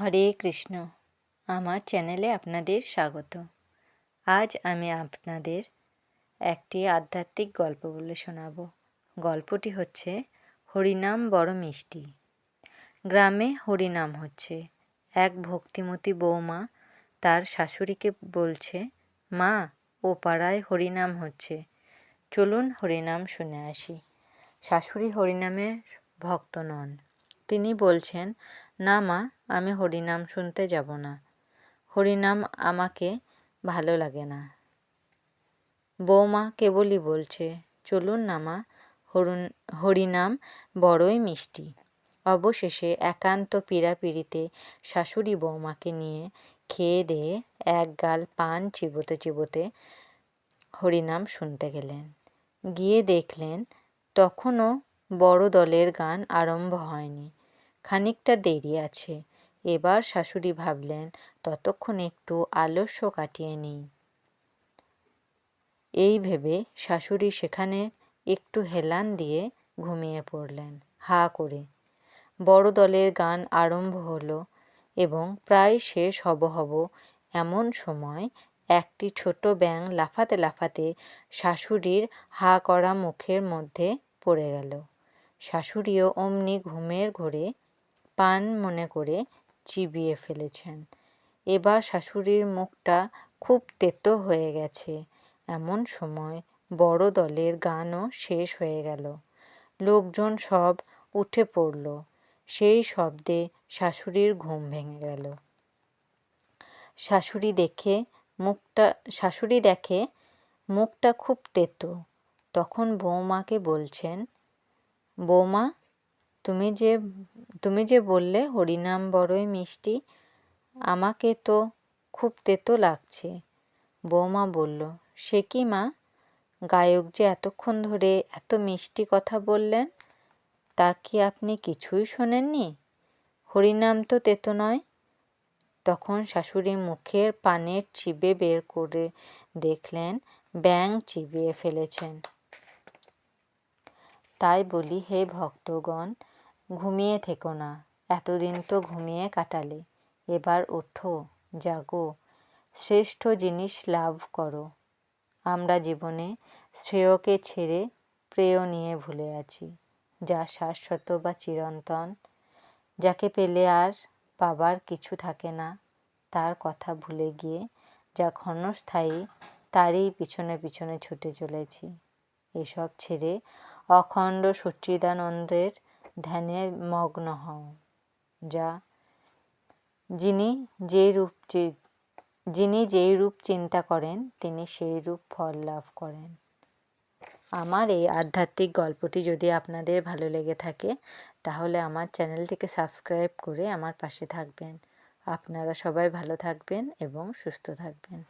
হরে কৃষ্ণ। আমার চ্যানেলে আপনাদের স্বাগত। আজ আমি আপনাদের একটি আধ্যাত্মিক গল্প বলে শোনাব। গল্পটি হচ্ছে হরিনাম বড় মিষ্টি। গ্রামে হরিনাম হচ্ছে। এক ভক্তিমতী বৌমা তার শাশুড়িকে বলছে, মা, ও পাড়ায় হরিনাম হচ্ছে। চলুন হরিনাম শুনে আসি। শাশুড়ি হরিনামের ভক্ত নন। তিনি বলছেন, না মা আমি হরিনাম শুনতে যাব না। হরিনাম আমাকে ভালো লাগে না। বৌমা কেবলই বলছে, চলুন না মা, হরুন, হরিনাম বড়ই মিষ্টি। অবশেষে একান্ত পীড়াপিড়িতে শাশুড়ি বৌমাকে নিয়ে খেয়ে দিয়ে এক গাল পান চিবোতে চিবোতে হরিনাম শুনতে গেলেন। গিয়ে দেখলেন, তখনও বড় দলের গান আরম্ভ হয়নি। খানিকটা দেরি আছে। এবার শাশুড়ি ভাবলেন, ততক্ষণ একটু আলস্য কাটিয়ে নিই। এই ভেবে শাশুড়ি সেখানে একটু হেলান দিয়ে ঘুমিয়ে পড়লেন। হা করে বড় দলের গান আরম্ভ হলো এবং প্রায় শেষ হব হব এমন সময় একটি ছোট ব্যাং লাফাতে লাফাতে শাশুড়ির হা করা মুখের মধ্যে পড়ে গেল। শাশুড়িও অমনি ঘুমের ঘোরে পান মনে করে চিবিয়ে ফেলেছেন। এবার শাশুড়ির মুখটা খুব তেতো হয়ে গেছে। এমন সময় বড় দলের গানও শেষ হয়ে গেল। লোকজন সব উঠে পড়ল। সেই শব্দে শাশুড়ির ঘুম ভেঙে গেল। শাশুড়ি দেখে মুখটা, শাশুড়ি দেখে মুখটা খুব তেতো। তখন বৌমাকে বলছেন, বৌমা তুমি যে তুমি যে বললে হরিনাম বড়ই মিষ্টি, আমাকে তো খুব তেতো লাগছে। বৌমা বলল, সে কি মা? গায়ক যে এতক্ষণ ধরে এত মিষ্টি কথা বললেন, তা কি আপনি কিছুই শোনেননি? হরিনাম তো তেতো নয়। তখন শাশুড়ি মুখের পানের চিবে বের করে দেখলেন ব্যাং চিবিয়ে ফেলেছেন। তাই বলি, হে ভক্তগণ ঘুমিয়ে থেকো না, এতদিন তো ঘুমিয়ে কাটালে। এবার ওঠো, জাগো, শ্রেষ্ঠ জিনিস লাভ করো। আমরা জীবনে শ্রেয়কে ছেড়ে প্রেয় নিয়ে ভুলে আছি, যা শাশ্বত বা চিরন্তন, যাকে পেলে আর পাবার কিছু থাকে না। তার কথা ভুলে গিয়ে যা ক্ষণস্থায়ী, তারই পিছনে পিছনে ছুটে চলেছি। এসব ছেড়ে অখণ্ড সচ্চিদানন্দের ধ্যানে মগ্ন হও, যা যিনি যে রূপ যিনি যেই রূপ চিন্তা করেন, তিনি সেই রূপ ফল লাভ করেন। আমার এই আধ্যাত্মিক গল্পটি যদি আপনাদের ভালো লেগে থাকে, তাহলে আমার চ্যানেলটিকে সাবস্ক্রাইব করে আমার পাশে থাকবেন। আপনারা সবাই ভালো থাকবেন এবং সুস্থ থাকবেন।